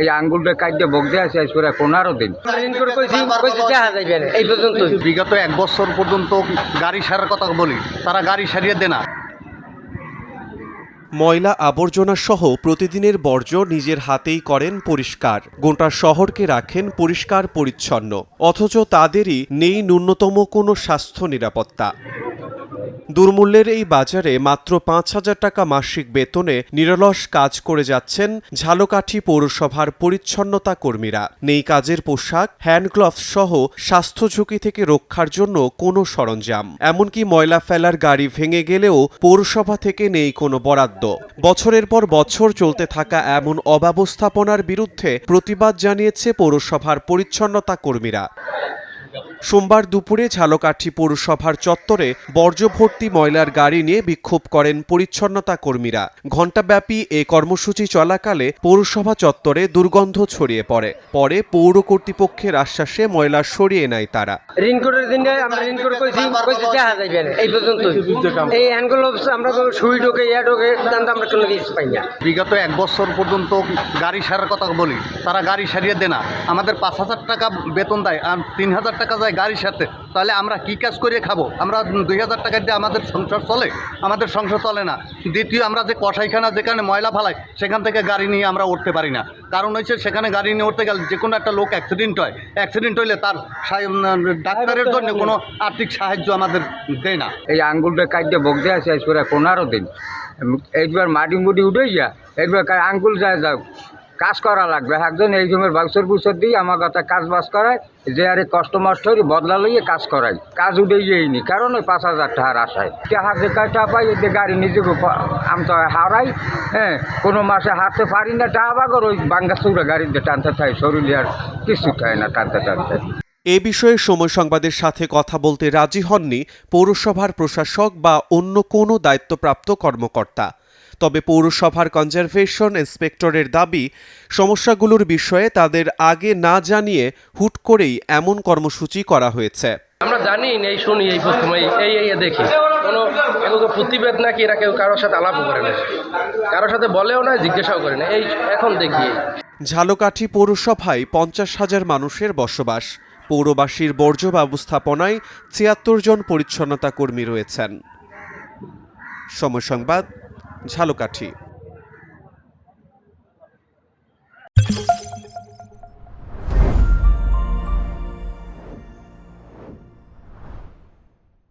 এই আঙ্গুলটা কাটতে বগদে আছে করে পনেরো দিন। ঋণ করে কইছি কইছে দেখা যাইবে না এই পর্যন্ত। বিগত এক বছর পর্যন্ত গাড়ি সারার কথা বলি তারা গাড়ি সারিয়ে দেয় না। ময়লা আবর্জনা সহ প্রতিদিনের বর্জ্য নিজের হাতেই করেন পরিষ্কার। গোটা শহরকে রাখেন পরিষ্কার পরিচ্ছন্ন। অথচ তাদেরই নেই ন্যূনতম কোনো স্বাস্থ্য নিরাপত্তা। দুর্মূল্যের এই বাজারে মাত্র পাঁচ হাজার টাকা মাসিক বেতনে নিরলস কাজ করে যাচ্ছেন ঝালকাঠি পৌরসভার পরিচ্ছন্নতা কর্মীরা। নেই কাজের পোশাক, হ্যান্ড সহ স্বাস্থ্য ঝুঁকি থেকে রক্ষার জন্য কোনো সরঞ্জাম। এমনকি ময়লা ফেলার গাড়ি ভেঙে গেলেও পৌরসভা থেকে নেই কোনো বরাদ্দ। বছরের পর বছর চলতে থাকা এমন অব্যবস্থাপনার বিরুদ্ধে প্রতিবাদ জানিয়েছে পৌরসভার পরিচ্ছন্নতা কর্মীরা। সোমবার দুপুরে ঝালকাঠি পৌরসভার চত্বরে বর্জ্য ভর্তি ময়লার গাড়ি নিয়ে বিক্ষোভ করেন পরিচ্ছন্নতা কর্মীরা। ঘণ্টাব্যাপী এ কর্মসূচি চলাকালে পৌরসভা চত্বরে দুর্গন্ধ ছড়িয়ে পড়ে। পরে পৌর কর্তৃপক্ষের আশ্বাসে ময়লা সরিয়ে নেয় তারা। ঋণ করে আমরা ঋণ করে কইছি দেখা যাইবে এই পর্যন্ত এই হ্যান্ডগুলো আমরা তো সুই ঢোকে ইয়া ঢোকে আমরা কোনো কিছু পাই না। বিগত এক বছর পর্যন্ত গাড়ি সারার কথা বলি তারা গাড়ি সারিয়ে দেয় না। আমাদের পাঁচ হাজার টাকা বেতন দেয় আর তিন হাজার টাকা যায় গাড়ি সাথে, তাহলে আমরা কি কাজ করে খাব? আমরা দুই হাজার টাকা দিয়ে আমাদের সংসার চলে, আমাদের সংসার চলে না। দ্বিতীয়, আমরা যে কষাইখানা যেখানে ময়লা ফালাই, সেখান থেকে গাড়ি নিয়ে আমরা উঠতে পারি না। কারণ হচ্ছে সেখানে গাড়ি নিয়ে উঠতে গেলে যে কোনো একটা লোক অ্যাক্সিডেন্ট হয়। অ্যাক্সিডেন্ট হইলে তার ডাক্তারের জন্য কোনো আর্থিক সাহায্য আমাদের দেয় না। এই আঙ্গুলটা কাটতে বগদে আছে, আজ করে পনেরো দিন। এইবার মাটি মুটি উঠে গিয়া, এইবার আঙ্গুল যায় যাও কাজ করা লাগবে। একজন এই সময় বাক্সর বুসর দিয়ে আমার কথা কাজ বাজ করায়, যে আরে কষ্ট মষ্ট বদলা লইয়ে কাজ করাই কাজ উঠে গিয়েইনি কারণ ওই পাঁচ হাজার টাকার আশায়। টাকা যে কাজটা পাই, এতে গাড়ি নিজেকে আমি তো হারাই হ্যাঁ কোনো মাসে হাতে পারি না, টাকা বাগর ওই বাঙ্গা চৌড়া গাড়িতে টানতে থাকে শরীরে আর কিছু থাকে না টানতে টানতে। এ বিষয়ে সময় সংবাদের সাথে কথা বলতে রাজি হননি পৌরসভার প্রশাসক বা অন্য কোনো দায়িত্বপ্রাপ্ত কর্মকর্তা। তবে পৌরসভার কনজারভেশন ইন্সপেক্টরের দাবি সমস্যাগুলোর বিষয়ে তাদের আগে না জানিয়ে হুট করেই এমন কর্মসূচি করা হয়েছে। আমরা জানি এই শুনি এই এই এই দেখি। কোনো এগুলো প্রতিবেদ নাকি এরা কেউ কারোর সাথে আলাপও করে না। কারোর সাথে বলেও না জিজ্ঞাসাও করে না। এই এখন দেখি। ঝালকাঠি পৌরসভায় পঞ্চাশ হাজার মানুষের বসবাস। পৌরবাসীর বর্জ্য ব্যবস্থাপনায় ছিয়াত্তর জন পরিচ্ছন্নতা কর্মী রয়েছেন। সময় সংবাদ ঝালকাঠি